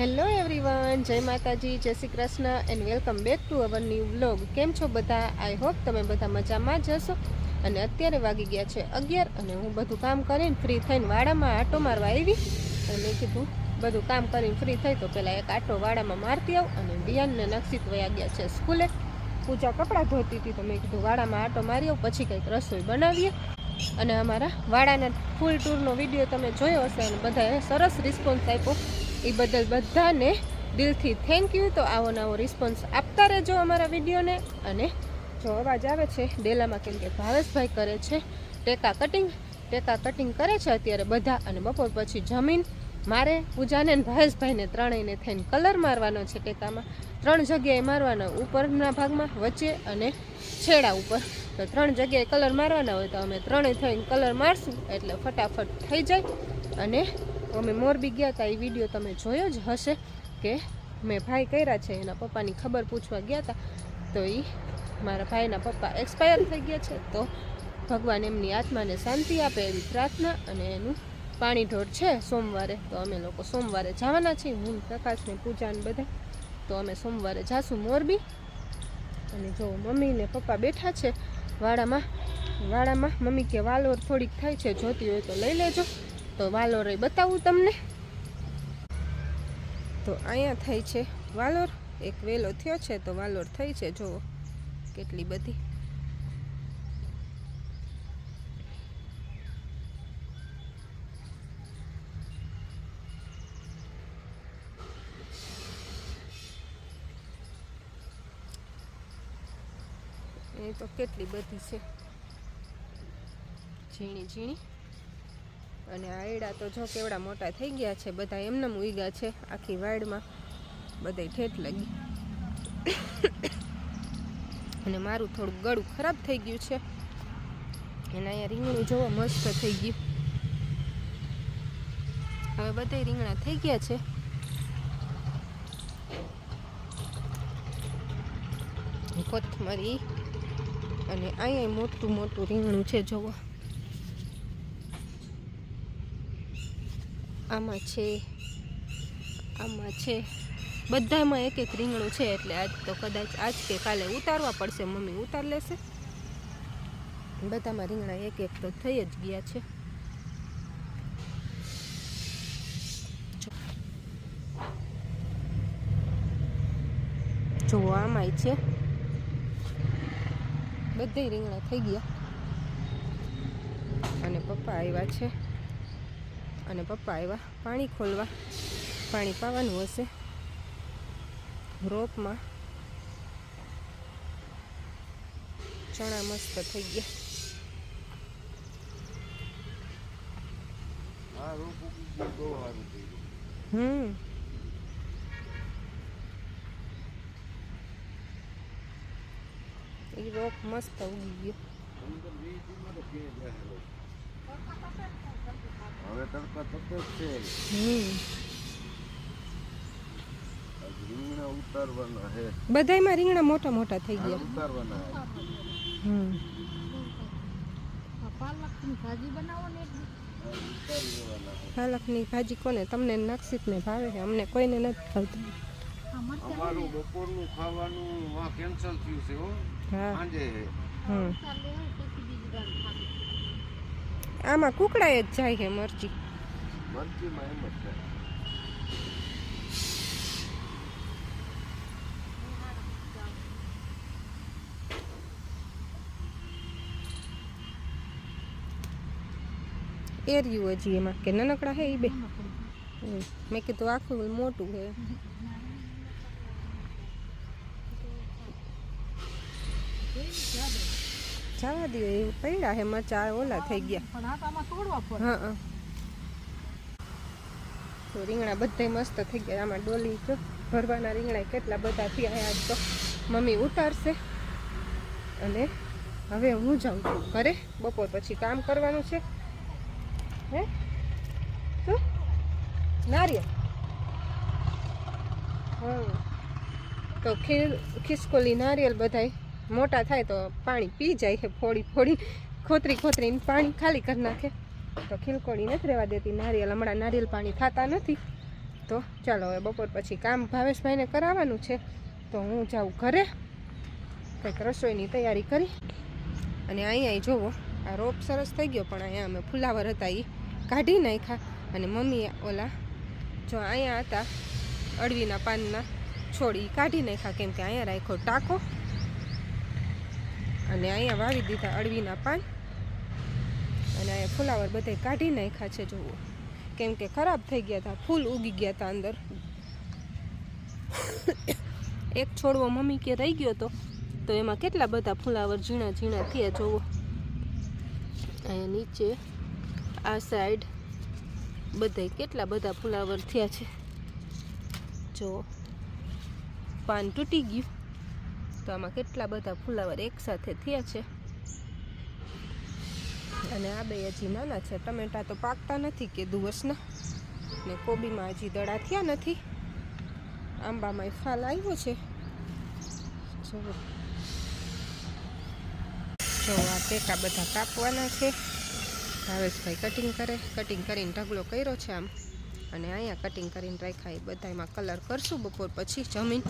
Everyone જય માતાજી જય Shri Krishna and welcome back to our new vlog કેમ છો બધા? આઈ હોપ તમે બધા મજામાં જ હશો. અને અત્યારે વાગી ગયા છે અગિયાર અને હું બધું કામ કરીને ફ્રી થઈને વાડામાં આટો મારવા આવી. અને કીધું, બધું કામ કરીને ફ્રી થઈ તો પહેલાં એક આટો વાડામાં મારતી આવું. અને બિયાનને નક્ષિત વયા ગયા છે સ્કૂલે. પૂજા કપડાં ધોતી હતી તો મેં કીધું, વાડામાં આટો મારી આવું પછી કંઈક રસોઈ બનાવીએ. અને અમારા વાડાના ફૂલ ટૂરનો વીડિયો તમે જોયો હશે અને બધાએ સરસ રિસ્પોન્સ આપ્યો. એ બદલ બધાને દિલથી થેન્ક યુ તો આવો નવો રિસ્પોન્સ આપતા રહેજો અમારા વિડીયોને. અને જો અવાજ આવે છે, ડેલામાં કેમ કે ભાવેશભાઈ કરે છે, ટેકા કટિંગ ટેકા કટિંગ કરે છે અત્યારે બધા અને બપોર પછી જમીન, મારે, પૂજાને ભાવેશભાઈને ત્રણેયને થઈને કલર મારવાનો છે ટેકામાં. ત્રણ જગ્યાએ મારવાનો ઉપરના ભાગમાં, વચ્ચે અને છેડા ઉપર. તો ત્રણ જગ્યાએ કલર મારવાના હોય તો અમે ત્રણેય થઈને કલર મારશું. એટલે ફટાફટ થઈ જાય. અને અમે મોરબી ગયા હતા એ વીડિયો તમે જોયો જ હશે કે મેં ભાઈ કર્યા છે, એના પપ્પાની ખબર પૂછવા ગયા હતા તો એ મારા ભાઈના પપ્પા એક્સપાયર થઈ ગયા છે, તો ભગવાન એમની આત્માને શાંતિ આપે એવી પ્રાર્થના અને એનું પાણી ઢોળ છે સોમવારે. તો અમે લોકો સોમવારે જવાના છીએ, હું પ્રકાશને પૂજાને બધે. તો અમે સોમવારે જાશું મોરબી અને જો મમ્મી ને પપ્પા બેઠા છે વાડામાં વાડામાં મમ્મી કે વાલોર થોડીક થાય છે, જોતી હોય તો લઈ લેજો. તો વાલોર એ બતાવું તમને. તો અહીંયા થાય છે વાલોર. એક વેલો થયો છે તો વાલોર થઈ છે. જુઓ કેટલી બધી. એ તો કેટલી બધી છે. ઝીણી ઝીણી. અને આયડા તો જો કેવડા મોટા થઈ ગયા છે બધા એમનેમ ઉગ્યા છે, આખી વાડમાં બધે ઠેઠ લાગી. અને મારું થોડું ગળું ખરાબ થઈ ગયું છે. અને અહીંયા રીંગણું જોવા મસ્ત થઈ ગયું. હવે બધા રીંગણા થઈ ગયા છે. કોથમરી અને અહીંયા મોટું મોટું રીંગણું છે, જોવો. આમાં છે આમાં છે. બધામાં એક એક રીંગણું છે એટલે આજ તો કદાચ આજ કે કાલે ઉતારવા પડશે, મમ્મી ઉતાર લેશે. બધામાં રીંગણા એક એક તો થઈ જ ગયા છે. જુઓ આમાંય છે. બધા રીંગણા થઈ ગયા. અને પપ્પા આવ્યા છે. અને પપ્પા આવ્યા પાણી ખોલવા. પાણી પાવાનું હશે. રોપમાં. ચણા મસ્ત થઈ ગયા. હમ. એ રોપ મસ્ત ઉગી ગયો. તડકા તપે જ છે. રીંગણા ઉતારવાના હે. બધાયમાં રીંગણા મોટા મોટા થઈ ગયા. ઉતારવાના હમ. પાલકની ભાજી કોને? તમને નક્ષિતને ભાવે છે. અમને કોઈને નથી ભાવતું. અમારું બપોરનું ખાવાનું કેન્સલ થયું છે હો. હા. સાંજે હમ. આમાં કુકડાય જ જાય છે મરચી. મરચીમાં એમ જ થાય એર્યું હજી એમાં કે નાનકડા હે એ બે? હમ. મેં કીધું આખું મોટું છે જવા દો એવું પડ્યા હે મચા ઓલા થઈ ગયા. હા હા. તો રીંગણા બધા મસ્ત થઈ ગયા આમાં ડોલી જો ભરવાના રીંગણા કેટલા બધા થયા આજ તો. મમ્મી ઉતારશે. અને હવે હું જાઉં છું ઘરે. બપોર પછી કામ કરવાનું છે. હે? શું? નારિયેળ. હા તો ખીર ખિસકોલી નારિયેલ બધાય મોટા થાય તો પાણી પી જાય છે, ફોડી ફોડી, ખોતરી ખોતરીને પાણી ખાલી કરી નાખે. તો ખીલકોડી નથી રહેવા દેતી નારિયેળ હમણાં નારિયેળ પાણી થતા નથી. તો ચાલો હવે બપોર પછી કામ ભાવેશભાઈને કરાવવાનું છે. તો હું જાઉં ઘરે, કંઈક રસોઈની તૈયારી કરી. અને અહીંયા જોવો, આ રોપ સરસ થઈ ગયો, પણ અહીંયા અમે ફુલાવર હતા એ કાઢી નાખ્યા. અને મમ્મીએ ઓલા જો અહીંયા હતા અળવીના પાનના છોડી કાઢી નાખ્યા, કેમ કે અહીંયા રાખ્યો ટાંકો. અને અહીંયા વાવી દીધા અળવીના પાન. અને અહીંયા ફુલાવર બધે કાઢી નાખ્યા છે જોવો કેમ કે ખરાબ થઈ ગયા હતા ફૂલ ઉગી ગયા હતા અંદર. એક છોડવો મમ્મી કે રહી ગયો હતો તો એમાં કેટલા બધા ફુલાવર ઝીણા ઝીણા થયા જોવો અહીંયા નીચે, આ સાઈડ બધે કેટલા બધા ફુલાવર થયા છે. જો પાન તૂટી ગયું. તો આમાં કેટલા બધા ફુલાવર એકસાથે થયા છે. અને આ બે હજી નાના છે. ટમેટા તો પાકતા નથી કે દિવસના. ને કોબીમાં હજી દડા થયા નથી. આંબામાં ફાલ આવ્યો છે. જો આ ટેકા બધા કાપવાના છે. ભાવેશભાઈ કટિંગ કરે. કટિંગ કરીને ઢગલો કર્યો છે આમ. અને અહીંયા કટિંગ કરીને રાખ્યા એ બધામાં કલર કરશું બપોર પછી જમીન.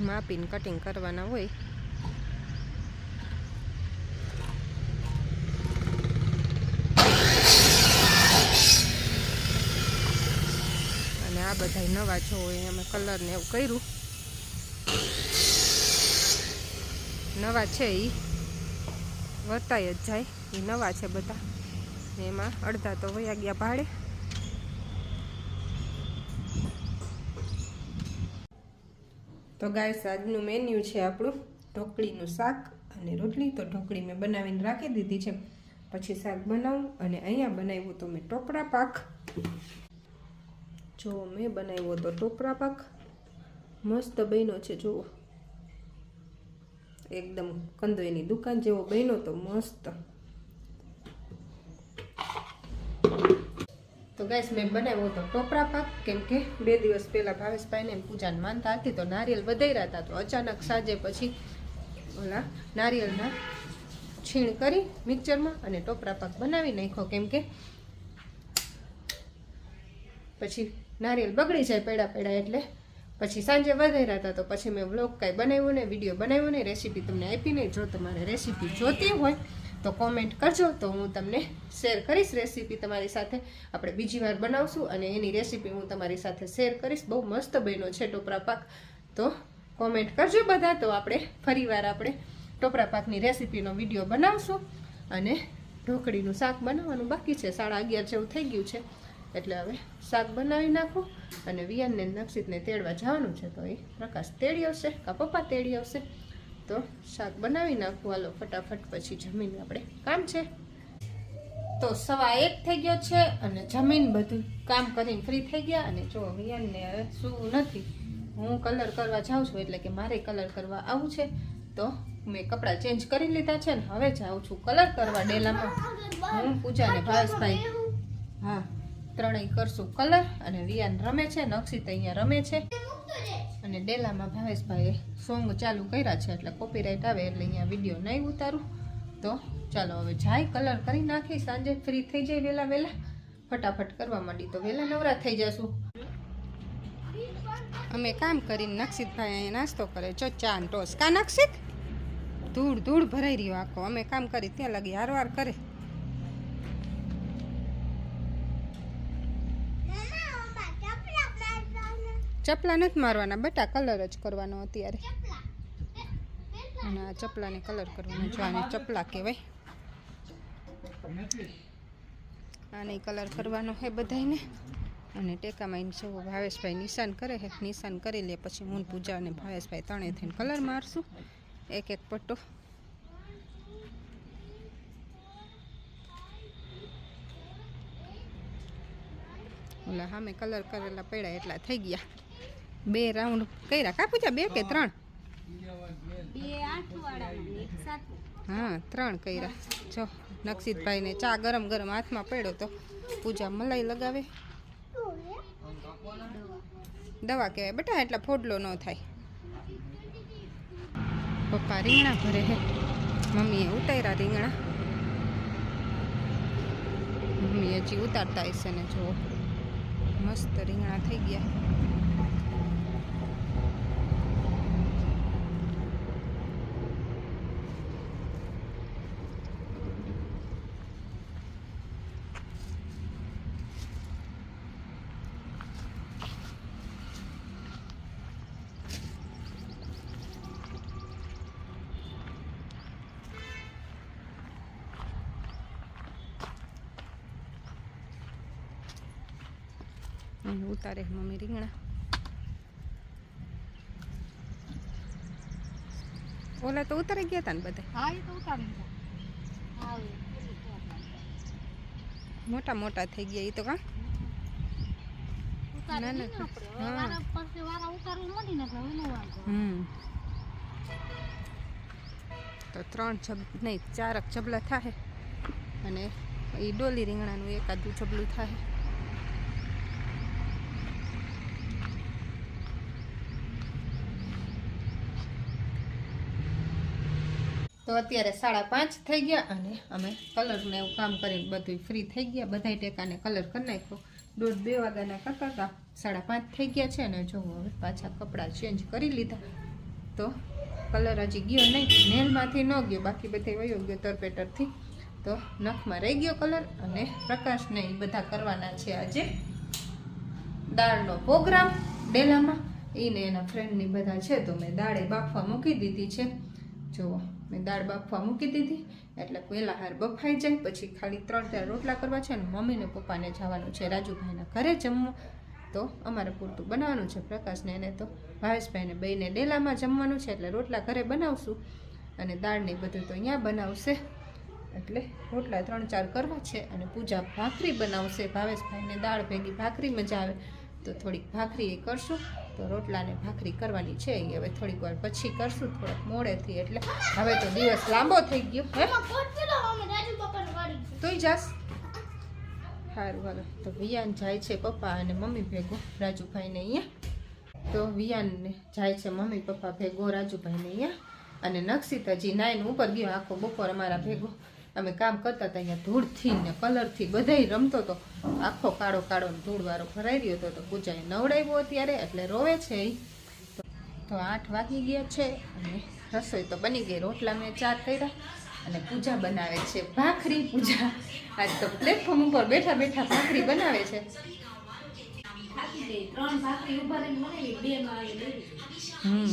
માપીને કટિંગ કરવાના હોય. અને આ બધા નવા જોવો એ અમે કલર ને એવું કર્યું. નવા છે એ વર્તાય જ જાય. એ નવા છે બધા. એમાં અડધા તો વયા ગયા ભાડે. તો ગાય આજનું મેન્યુ છે આપણું ઢોકળીનું શાક અને રોટલી. તો ઢોકળી મેં બનાવીને રાખી દીધી છે. પછી શાક બનાવું અને અહીંયા બનાવ્યું તો મેં ટોપરા પાક. જો મેં બનાવ્યો તો ટોપરા પાક. મસ્ત બન્યો છે, જુઓ. એકદમ કંદોઈની દુકાન જેવો બન્યો તો મસ્ત. તો ગાઈસ મેં બનાવ્યો હતો ટોપરા પાક. કેમ કે બે દિવસ પહેલા ભાવેશભાઈને પૂજાને માનતા હતી, તો નારિયેલ વધાર્યા હતા. તો અચાનક સાંજે પછી ઓલા નારિયેલના છીણ કરી મિક્સરમાં અને ટોપરા પાક બનાવી નાખ્યો. કેમ કે પછી નારિયેલ બગડી જાય, પેડા પેડા એટલે પછી સાંજે વધાર્યા હતા તો પછી મેં વ્લોગ કાંઈ બનાવ્યો ને વીડિયો બનાવ્યો ને રેસીપી તમને આપી નહીં. જો તમારે રેસીપી જોતી હોય તો કોમેન્ટ કરજો તો હું તમને શેર કરીશ રેસીપી તમારી સાથે. આપણે બીજી વાર બનાવશું અને એની રેસીપી હું તમારી સાથે શેર કરીશ. બહુ મસ્ત બન્યો છે ટોપરા પાક. તો કોમેન્ટ કરજો બધા. તો આપણે ફરીવાર આપણે ટોપરા પાકની રેસીપીનો વીડિયો બનાવશું અને ઢોકળીનું શાક બનાવવાનું બાકી છે. સાડા અગિયાર જેવું થઈ ગયું છે. એટલે હવે શાક બનાવી નાખું અને વિયાનને નક્ષિતને તેડવા જવાનું છે તો એ પ્રકાશ તેડી આવશે, કા પપ્પા તેડી આવશે. તો શાક બનાવી નાખું, હાલો ફટાફટ પછી જમીન આપણે કામ છે. તો સવા એક થઈ ગયો છે અને જમીન બધું કામ કરીને ફ્રી થઈ ગયા અને જો વિયાનને હવે શું નથી, હું કલર કરવા જાઉં છું એટલે કે મારે કલર કરવા આવું છે. તો મેં કપડાં ચેન્જ કરી લીધા છે ને હવે જાઉં છું કલર કરવા ડેલામાં. હું પૂજાને ભાવેશભાઈ. હા. ત્રણેય કરશું કલર અને વિયાન રમે છે નક્ષિત અહીંયા રમે છે. અને ડેલામાં ભાવેશભાઈએ સોંગ ચાલુ કર્યા છે એટલે કોપીરાઇટ આવે એટલે અહીંયા વીડિયો નહીં ઉતારું. તો ચાલો હવે જાય કલર કરી નાખી, સાંજે ફ્રી થઈ જાય વહેલા વહેલા ફટાફટ કરવા માંડી તો વહેલા નવરા થઈ જશું. અમે કામ કરીને નક્ષિતભાઈ અહીંયા નાસ્તો કરે. જો ચા ટોસ. કા નક્ષિત ધૂળ ધૂળ ભરાઈ રહ્યો આખો. અમે કામ કરી ત્યાં લગી હારવાર કરે. ચપલા નથી મારવાના, બેટા કલર જ કરવાનો અત્યારે. અને આ ચપલાને કલર કરવાનો જો આને ચપલા કહેવાય. આને કલર કરવાનો હે બધાને અને ટેકામાં એમ સૌ ભાવેશભાઈ નિશાન કરે છે. નિશાન કરી લે, પછી હું પૂજા અને ભાવેશભાઈ ત્રણે થઈને કલર મારશું. એક એક પટ્ટો. ઓલા સામે કલર કરેલા પડ્યા એટલા થઈ ગયા. બે રાઉન્ડ કર્યા કા પૂજા? બે કે ત્રણ? હા ત્રણ કર્યા. જો નક્ષિતભાઈને ચા ગરમ ગરમ હાથમાં પડ્યો તો પૂજા મલાઈ લગાવે. દવા કહેવાય. બેટા એટલે ફોડલો ન થાય. પપ્પા રીંગણા ભરે હે. મમ્મીએ ઉતાર્યા રીંગણા. મમ્મી હજી ઉતારતા હશે ને જુઓ. મસ્ત રીંગણા થઈ ગયા. અને ઉતારે મમ્મી રીંગણા. ઓલા તો ઉતારી ગયા હતા ને બધા? હા એ તો ઉતારી લીધા. હા એ મોટા મોટા થઈ ગયા એ તો કા? તો ત્રણ નહીં ચારક છબલા થાય અને એ ડોલી રીંગણાનું એકાદું છબલું થાય તો અત્યારે સાડા પાંચ થઈ ગયા અને અમે કલરને એવું કામ કરીને બધું ફ્રી થઈ ગયા. બધાય ટેકાને કલર કરી નાખ્યો. દોઢ બે વાગ્યાના કરતા હતા. સાડા પાંચ થઈ ગયા છે અને જો હવે પાછા કપડાં ચેન્જ કરી લીધા. તો કલર હજી ગયો નહીં. નેલમાંથી ન ગયો. બાકી બધે વયો ગયો તરપેટરથી. તો નખમાં રહી ગયો કલર અને પ્રકાશને એ બધા કરવાના છે આજે. દાળનો પ્રોગ્રામ ડેલામાં. એને એના ફ્રેન્ડની બધા છે તો મેં દાળે બાફવા મૂકી દીધી છે. જુઓ. મેં દાળ બાફવા મૂકી દીધી, એટલે પહેલાં હાર બફાઈ જાય, પછી ખાલી ત્રણ ચાર રોટલા કરવા છે અને મમ્મીને પપ્પાને જવાનું છે, રાજુભાઈના ઘરે જમવું. તો અમારે પૂરતું બનાવવાનું છે, પ્રકાશને એને તો ભાવેશભાઈને બેને ડેલામાં જમવાનું છે, એટલે રોટલા ઘરે બનાવશું. અને દાળને બધું તો અહીંયા બનાવશે. એટલે રોટલા ત્રણ ચાર કરવા છે અને પૂજા ભાખરી બનાવશે. ભાવેશભાઈને દાળ ભેગી ભાખરી મજા આવે. તો થોડીક ભાખરી એ કરશું. તો રોટલાને ભાખરી કરવાની છે એ હવે થોડીક વાર પછી કરશું. થોડાક મોડેથી એટલે હવે તો દિવસ લાંબો થઈ ગયો. હે? તોય જાસ. સારું હાલો. તો વિયાન જાય છે પપ્પા અને મમ્મી ભેગો રાજુભાઈને અહીંયા. તો વિયાનને જાય છે મમ્મી પપ્પા ભેગો રાજુભાઈને અહીંયા. અને નક્ષિતાજી નાઈન ઉપર ગયો આખો બપોર અમારા ભેગો. અમે કામ કરતા હતા અહીંયા ધૂળથી ને કલરથી બધાય રમતો હતો આખો કાળો કાળો ધૂળવાળો ભરાઈ રહ્યો હતો તો પૂજાએ નવડાવ્યો અત્યારે એટલે રોવે છે તો આઠ વાગી ગયા છે અને રસોઈ તો બની ગઈ. રોટલા મેં ચાર કર્યા અને પૂજા બનાવે છે. ભાખરી પૂજા. આજ તો પ્લેટફોર્મ ઉપર બેઠા બેઠા ભાખરી બનાવે છે. હમ.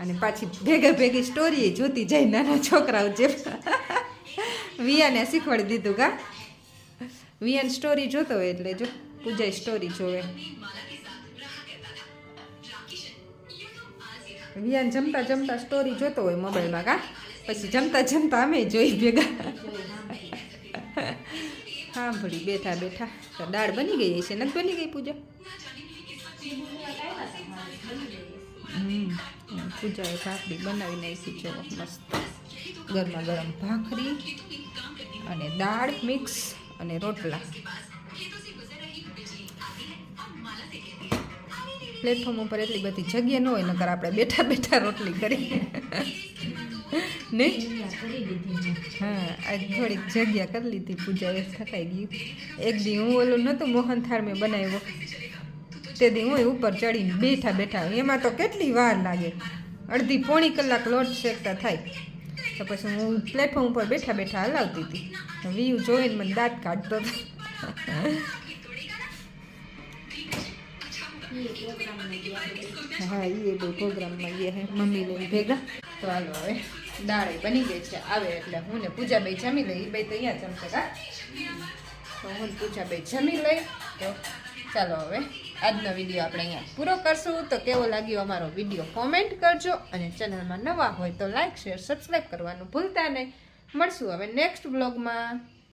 અને પાછી ભેગા ભેગી સ્ટોરી જોતી જાય નાના છોકરાઓ જે વિયાને શીખવાડી દીધું કા? વિયાન સ્ટોરી જોતો હોય એટલે જો પૂજા સ્ટોરી જોવે. વિયાન જમતા જમતા સ્ટોરી જોતો હોય મોબાઈલમાં કા? પછી જમતા જમતા અમે જોઈ ભેગા. હા ભળી બેઠા બેઠા. તો દાળ બની ગઈ છે નથી બની ગઈ પૂજા? હમ, પૂજાએ ભાખરી બનાવી નાખી છે, મસ્ત. ગરમા ગરમ ભાખરી. અને દાળ મિક્સ અને રોટલા. પ્લેટફોર્મ ઉપર એટલી બધી જગ્યા ન હોય, નકર આપણે બેઠા બેઠા રોટલી કરી. ને હા, આજ થોડીક જગ્યા કરી લીધી, પૂજા એ થકાઈ ગયું એક દી હું ઓલું નહોતું મોહન થાળ મેં બનાવ્યો. તે દી હું ઉપર ચડીને બેઠા બેઠા, એમાં તો કેટલી વાર લાગે? અડધી પોણી કલાક લોટ શેકતા થાય. તો પછી હું પ્લેટફોર્મ ઉપર બેઠા બેઠા હલાવતી હતી. વ્યૂ જોઈને મને દાંત કાઢતો હતો. હા એ બહુ પ્રોગ્રામમાં ગયા હે મમ્મીને ભેગા. તો હાલો હવે દાળ બની ગઈ છે, આવે એટલે હું ને પૂજા બે જમી લઈ બે તો અહીંયા જમશે કા તો હું ને પૂજા ભાઈ જમી લઈ, તો ચાલો હવે. આજનો વીડિયો આપણે અહીંયા પૂરો કરશું. તો કેવો લાગ્યો અમારો વીડિયો કોમેન્ટ કરજો અને ચેનલમાં નવા હોય તો લાઇક શેર સબસ્ક્રાઈબ કરવાનું ભૂલતા નહીં. મળશું હવે નેક્સ્ટ બ્લોગમાં